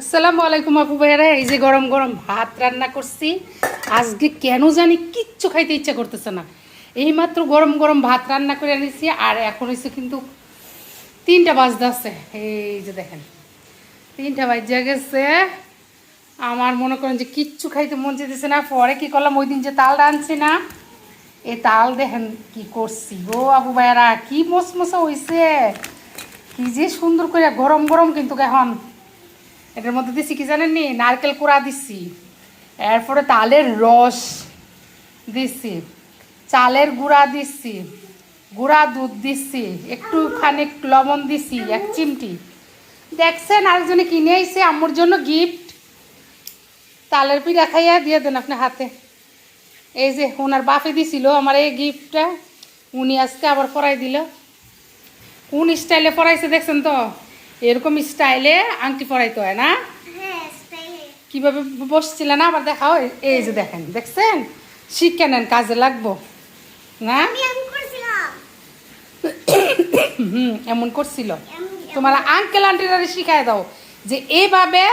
আসসালামু আলাইকুম আপু ভাইয়ারা, এই যে গরম গরম ভাত রান্না করছি। আজকে কেন জানি কিচ্ছু খাইতে ইচ্ছা করতেছে না। এইমাত্র গরম গরম ভাত রান্না করে এনেছি আর এখন হচ্ছে কিন্তু তিনটা বাজতে আছে। এই যে দেখেন, তিনটা বাজে গেছে। আমার মনে করেন যে কিচ্ছু খাইতে মন যেতেছে না। পরে কি করলাম, ওই দিন যে তালটা আনছি না, এই তাল দেখেন কি করছি গো আবু ভাইয়ারা, কি মসমসা হইছে। কি যে সুন্দর করে গরম গরম কিন্তু এখন এটার মধ্যে দিছি কি জানেন নি? নারকেল কোড়া দিচ্ছি এরপরে তালের রস দিছি। চালের গুঁড়া দিচ্ছি গুঁড়া দুধ দিচ্ছি একটু খানিক লবণ দিছি, এক চিমটি। দেখছেন, আরেকজনে কিনে আইছে, আম্মুর জন্য গিফট তালের পিঠা খাইয়া দিয়ে দেন আপনি হাতে। এই যে ওনার বাপে দিছিল আমার এই গিফটটা উনি আজকে আবার পরাই দিল। কোন স্টাইলে পরাইছে দেখছেন তো? এরকম স্টাইলে আংটি পরাইতে হয় না? হ্যাঁ কীভাবে বসছিল না? আবার দেখাও এই- যে দেখেন দেখছেন? শিক্ষা নেন কাজে লাগবো। না? এমন হুম এমন করছিল। তোমার আঙ্কেল আন্টিরা শিখাই দাও যে এইভাবে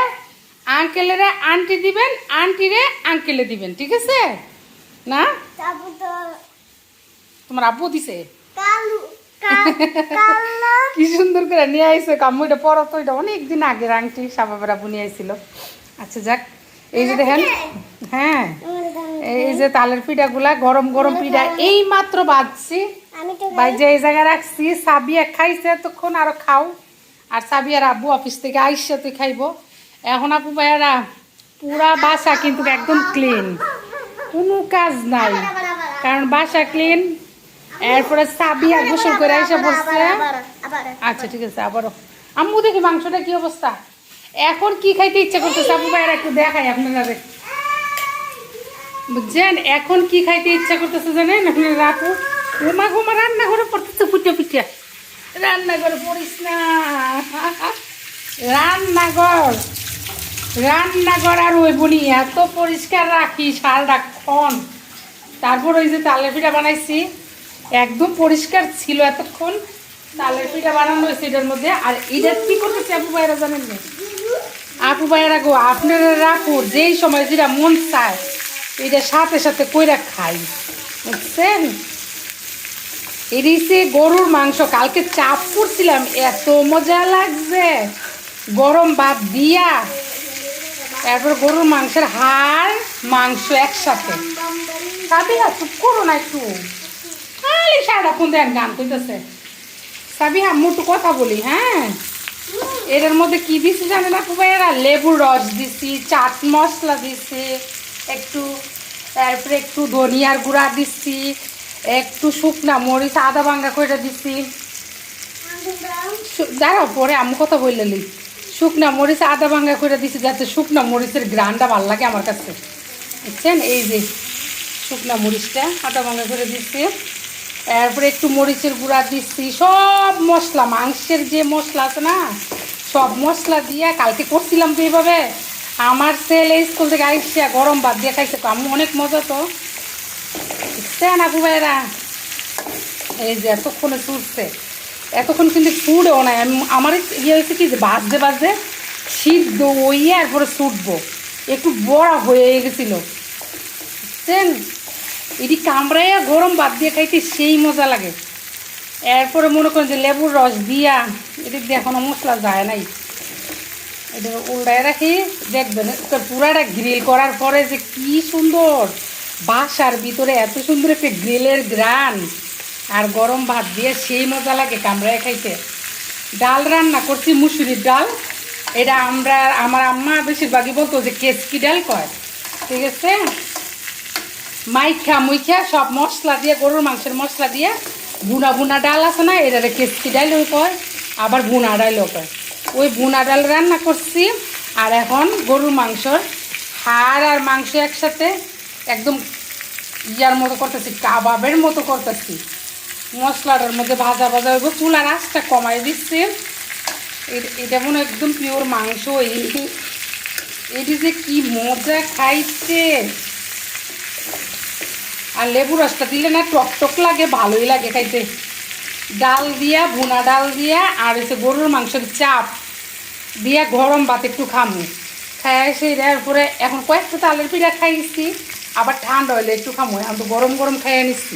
আঙ্কেলেরা আন্টি দিবেন আন্টিরে আঙ্কেলে দিবেন ঠিক আছে? না? তোমার আব্বু দিছে? কা- সুন্দর করে নিয়ে আইছে কাম্মু এটা পরো তো এটা অনেক দিন আগের আংটি সাবাবের আব্বু আইছিল। আচ্ছা যাক এই যে দেখেন হ্যাঁ এই যে তালের পিঠাগুলা গরম গরম পিঠা এই মাত্র বাজছি। বাইজে এই জায়গায় রাখছি সাবিয়া খাইছে তখন আরও খাও। আর সাবিয়ার আব্বু অফিস থেকে আইসে তুই খাইবো। এখন আপু ভাইয়ারা পুরা বাসা কিন্তু একদম ক্লিন কোনো কাজ নাই। কারণ বাসা ক্লিন এরপরে সাবিয়া গোসল করে এসে বসছে। আচ্ছা ঠিক আছে আবারও। আম্মু দেখি মাংসটা কি অবস্থা? এখন কি খাইতে ইচ্ছা করতেছে? আপু ভাইয়ারা একটু দেখাই আপনারা বুঝছেন? এখন কি খাইতে ইচ্ছা করতেছে জানেন? আপনারা আপু ঘুমা ঘুমা রান্না করে পড়তেছে ফুটে ফুটে। রান্নাঘরে পড়িস না। রান্নাঘর। রান্নাঘর আর ওই বনি এত পরিষ্কার রাখি সারাটা ক্ষণ। তারপর ওই যে তালের পিঠা বানাইছি। একদম পরিষ্কার ছিল এতক্ষণ। তালের পিঠা বানানো হয়েছে এটার মধ্যে। আর এটা কি করতেছে আপু ভাইরা জানেন না? আপু ভাইরা গো, আপনারা রাখুন, যেই সময় যেটা মন চায়, এটা সাথে সাথে কইরা খাই। বুঝছেন? এদিকে গরুর মাংস। কালকে চাপ করছিলাম এত মজা লাগছে। গরম ভাত দিয়া। তারপর গরুর মাংসের হাড়, মাংস একসাথে। সাবিহা চুপ করো না একটু। খালি সারাক্ষণ দেন, গান কইতেছে। সাবিহা আমি একটু কথা বলি হ্যাঁ? এটার মধ্যে কি দিছি জানে না পুবাইয়েরা লেবুর রস দিছি, চাট মশলা দিছি, একটু, তারপরে একটু ধনিয়ার গুঁড়া দিছি, একটু শুকনা মরিচ, আদা ভাঙ্গা করে দিছি। দাঁড়াও, পরে আমি কথা বললেলি শুকনা মরিচ, আদা ভাঙ্গা করে দিছি যাতে শুকনা মরিচের গ্রানটা ভালো লাগে আমার কাছে। বুঝছেন? এই যে শুকনা মরিচটা আদা ভাঙ্গা করে দিচ্ছি তারপরে একটু মরিচের গুঁড়া দিচ্ছি। সব মশলা, মাংসের যে মশলা আছে না, সব মশলা দিয়ে কালকে করছিলাম তো এইভাবে আমার ছেলে স্কুল থেকে আইসে গরম ভাত দিয়ে খাইছে, তো আমি অনেক মজা তো। বুঝছেন আপু ভাইরা এই যে এতক্ষণে চুরছে এতক্ষণ কিন্তু ফুড়েও নাই। আমি আমার ইয়ে হয়েছে কি যে বাজতে বাজতে সিদ্ধ ওইয়ে এরপরে ছুটবো একটু বড়া হয়ে গেছিল। বুঝছেন এটি কামড়াইয়া গরম ভাত দিয়ে খাইতে সেই মজা লাগে। এরপরে মনে করেন যে লেবুর রস দিয়া এদিক দিয়ে মশলা যায় নাই। এটা উল্টায় রাখি, দেখবেন পুরাটা গ্রিল করার পরে যে কি সুন্দর, বাসার ভিতরে এত সুন্দর একটা গ্রিলের গ্রান আর গরম ভাত দিয়ে সেই মজা লাগে কামড়ায় খাইতে। ডাল রান্না করছি মুসুরির ডাল। এটা আমরা, আমার আম্মা বেশিরভাগই বলতো যে কেসকি ডাল কয়। ঠিক আছে? মাইখা মুইখা সব মশলা দিয়ে, গরুর মাংসের মশলা দিয়ে বুনা বুনা ডাল আছে না, এটারে কেসকি ডালও কয়, আবার বুনা ডালও কয়। ওই বুনা ডাল রান্না করছি, আর এখন গরুর মাংসর হাড় আর মাংস একসাথে একদম ইয়ার মতো করতেছি, কাবাবের মতো করতেছি। মশলাটার মধ্যে ভাজা ভাজা হইব, চুলার আঁচটা কমাই দিচ্ছে। এটা মনে একদম পিওর মাংস এটি যে কি মজা খাইছে। আর লেবু রসটা দিলে না টক টক লাগে, ভালোই লাগে খাইতে। ডাল দিয়া, ভুনা ডাল দিয়া, আর হচ্ছে গরুর মাংসের চাপ দিয়া গরম ভাত একটু খামু। খাই সেই পরে এখন কয়েকটা তালের পিঠা খাইছি আবার ঠান্ডা হইলে একটু খামু, এখন তো গরম গরম খাইয়ে নিচ্ছি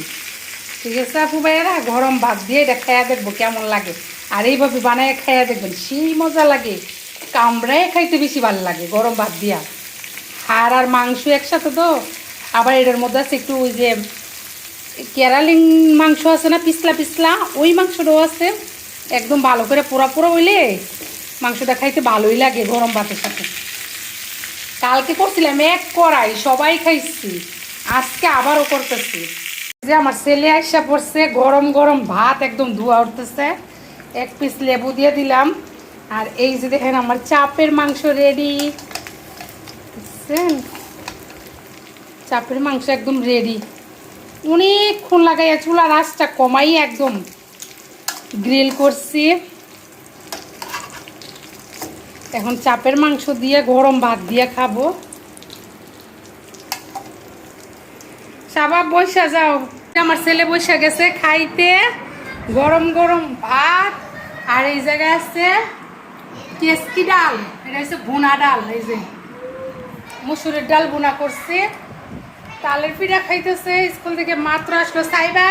ঠিক আছে, আপু ভাইয়েরা? গরম ভাত দিয়ে এটা খাইয়া দেখব কেমন লাগে। আর এইভাবে বানায় খাইয়া দেখবেন, সেই মজা লাগে। কামড়ায় খাইতে বেশি ভালো লাগে গরম ভাত দিয়া। হাড় আর মাংস একসাথে তো আবার এটার মধ্যে আছে একটু ওই যে কেরালিং মাংস আছে না, পিছলা পিছলা, ওই মাংসটাও আছে। একদম ভালো করে পোড়া পোড়া হইলে মাংসটা খাইতে ভালোই লাগে গরম ভাতের সাথে। কালকে করছিলাম এক কড়াই, সবাই খাইছি। আজকে আবারও করতেছি। যে আমার ছেলে আসা পড়ছে, গরম গরম ভাত একদম ধোয়া উঠতেছে। এক পিস লেবু দিয়ে দিলাম। আর এই যে দেখেন আমার চাপের মাংস রেডি বুঝছেন? চাপের মাংস একদম রেডি অনেকক্ষণ লাগাইয়া চুলার আঁচটা কমাই একদম। গ্রিল করছি। এখন চাপের মাংস দিয়ে গরম ভাত দিয়ে খাব। সাবাব বৈশা যাও। আমার ছেলে বৈশা গেছে খাইতে। গরম গরম ভাত। আর এই জায়গায় আছে কেসকি ডাল। এটা হচ্ছে ভুনা ডাল, এই যে। মুসুরের ডাল ভুনা করছে। তালের পিঠা খাইতেছে, স্কুল থেকে মাত্র আসলো সাইবা।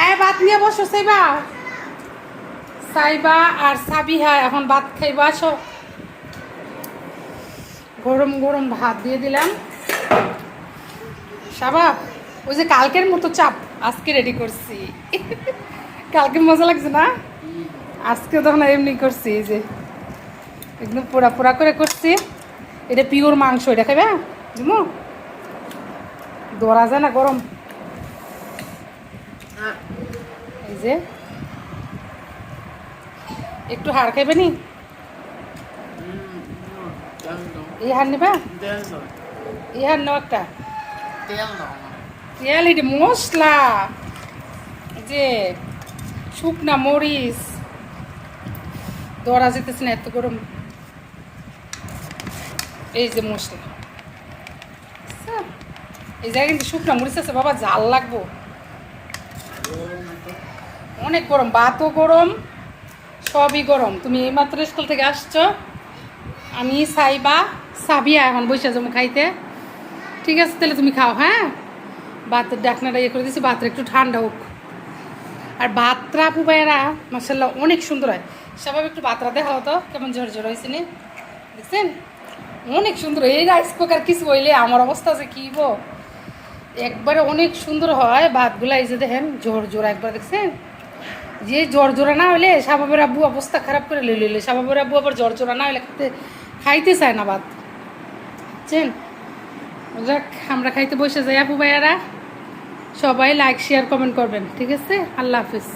আয়, ভাত নিয়ে বসো সাইবা। সাইবা আর সাবিহা এখন ভাত খাইবা, আসো। গরম গরম ভাত দিয়ে দিলাম। সাবাব ওই যে কালকের মতো চাপ, আজকে রেডি করছি। কালকে মজা লাগছে না? আজকে তখন এমনি করছি, এই যে একদম পোড়া পোড়া করে করছি। এটা পিওর মাংস, এটা খাবে বুঝলো দৌড়া যায় না গরম। এই যে। একটু হাড় খাইবে নি? এই নেবা? এই হার নেও একটা। তেল এটা মশলা এই যে শুকনা মরিচ। দরা যেতেছে না এত গরম। এই যে মশলা। এই জায়গায় কিন্তু শুকনা মরিচ আছে, বাবা জাল লাগবো। অনেক গরম, ভাতও গরম, সবই গরম। তুমি এইমাত্র স্কুল থেকে আসছো, আমি সাইবা, সাবিয়া এখন বসে যাব খাইতে ঠিক আছে, তাহলে তুমি খাও হ্যাঁ? ভাতের ডাকনাটা ইয়ে করে দিচ্ছি ভাতটা একটু ঠান্ডা হোক। আর ভাতটা আপু ভাইয়েরা মাসাল্লাহ অনেক সুন্দর হয়। স্বাভাবিক একটু ভাতটা দেখা হতো কেমন ঝর ঝর হয়েছে নি? দেখছেন? অনেক সুন্দর, এই রাইস কুকার কিছু হইলে আমার অবস্থা আছে কি গো একবারে অনেক সুন্দর হয়, ভাতগুলা এই যে দেখেন, জোর জোর একবার দেখছেন? যে জ্বর জোড়া না হলে সাবাবের আব্বু অবস্থা খারাপ করে লইলে সাবাবের আব্বু আবার জ্বর জোড়া না হলে খাইতে খাইতে চায় না ভাত। বুঝছেন? আমরা খাইতে বসে যাই আপু ভাইয়ারা। সবাই লাইক শেয়ার কমেন্ট করবেন, ঠিক আছে? আল্লাহ হাফিজ।